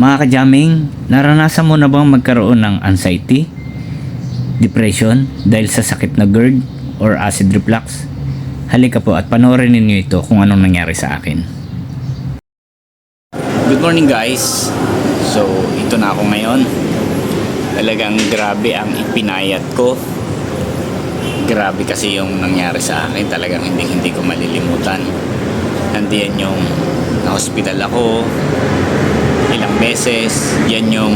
Mga kajaming, naranasan mo na bang magkaroon ng anxiety, depression dahil sa sakit na GERD or acid reflux? Halika po at panoorin ninyo ito kung anong nangyari sa akin. Good morning guys. So, ito na ako ngayon. Talagang grabe ang ipinayat ko. Grabe kasi yung nangyari sa akin. Talagang hindi hindi ko malilimutan. Nandiyan yung na-hospital ako, ilang beses. Yan yung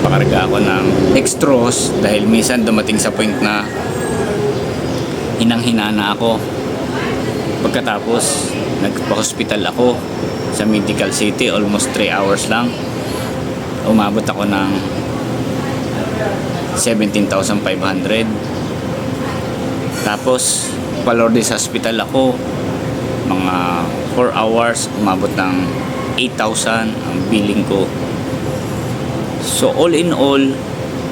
pakarga ako ng dextrose dahil minsan dumating sa point na hinang-hina na ako. Pagkatapos, nagpa-hospital ako sa Medical City, almost 3 hours lang. Umabot ako ng 17,500. Tapos, Palordis Hospital ako, mga 4 hours, umabot ng 8,000 ang billing ko. So all in all,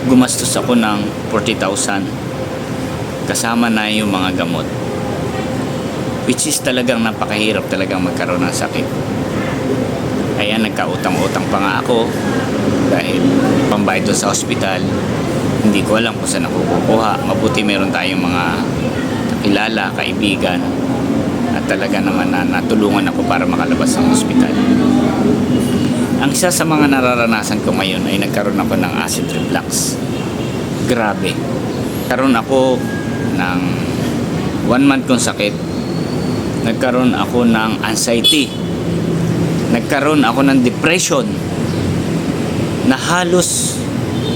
gumastos ako ng 40,000 kasama na yung mga gamot. Which is talagang napakahirap talagang magkaroon ng sakit. Kaya nagkautang-utang pa nga ako dahil pambayad sa hospital. Hindi ko alam kung saan ako kukuha. Mabuti meron tayong mga kakilala, kaibigan at talaga naman na natulungan ako para makalabas ng hospital. Ang isa sa mga nararanasan ko ngayon ay nagkaroon ako ng acid reflux. Grabe. Karoon ako ng one month kong sakit. Nagkaroon ako ng anxiety. Nagkaroon ako ng depression. Na halos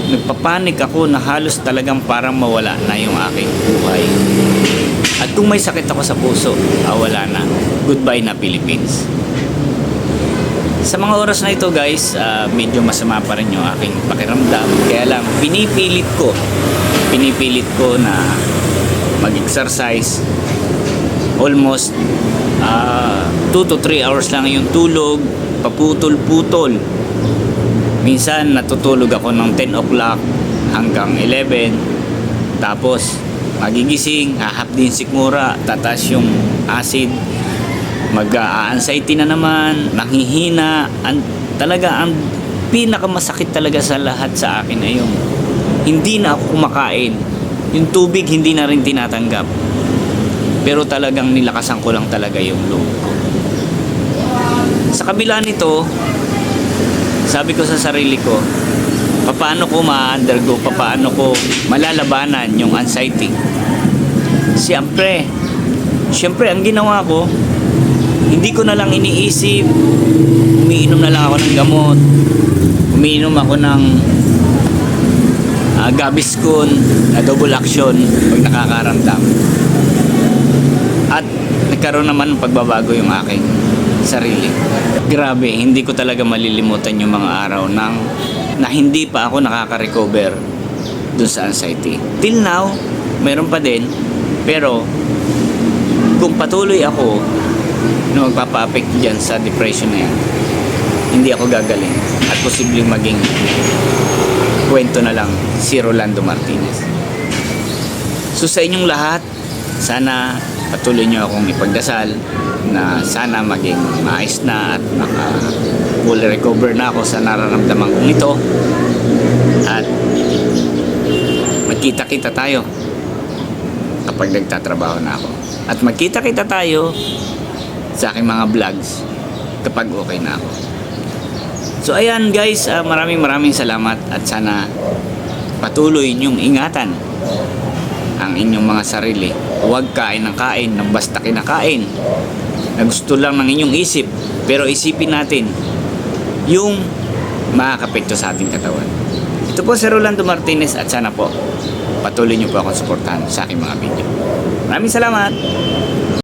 nagpapanik ako na halos talagang parang mawala na yung aking buhay. At kung may sakit ako sa puso, ah, wala na. Goodbye na Philippines. Sa mga oras na ito guys, ah, medyo masama pa rin yung aking pakiramdam. Kaya lang, pinipilit ko, pinipilit ko na mag-exercise. Almost 2 to 3 hours lang yung tulog, paputol-putol. Minsan natutulog ako ng 10 o'clock hanggang 11. Tapos magigising, hahap din sikmura, tatas yung acid, mag-anxiety na naman, nanghihina, ang, talaga ang pinakamasakit talaga sa lahat sa akin ay yung hindi na ako kumakain. Yung tubig hindi na rin tinatanggap. Pero talagang nilakasan ko lang talaga yung loob ko. Sa kabila nito, sabi ko sa sarili ko, paano ko ma-undergo, paano ko malalabanan yung anxiety. Siyempre, siyempre ang ginawa ko, hindi ko na lang iniisip, umiinom na lang ako ng gamot, umiinom ako ng uh, Gaviscon na double action pag nakakaramdam. At nagkaroon naman ng pagbabago yung aking sarili. Grabe, hindi ko talaga malilimutan yung mga araw nang na hindi pa ako nakaka-recover dun sa anxiety. Till now, meron pa din, pero kung patuloy ako na magpapa-affect dyan sa depression na yan, hindi ako gagaling at posibleng maging kwento na lang si Rolando Martinez. So sa inyong lahat, sana patuloy nyo akong ipagdasal na sana maging maayos na at maka full recover na ako sa nararamdaman kong ito at magkita-kita tayo kapag nagtatrabaho na ako at magkita-kita tayo sa aking mga vlogs kapag okay na ako so ayan guys ah, maraming maraming salamat at sana patuloy ninyong ingatan ang inyong mga sarili. Huwag kain ng kain ng basta kinakain. Na gusto lang ng inyong isip. Pero isipin natin yung makakapekto sa ating katawan. Ito po si Rolando Martinez at sana po patuloy niyo po akong suportahan sa aking mga video. Maraming salamat!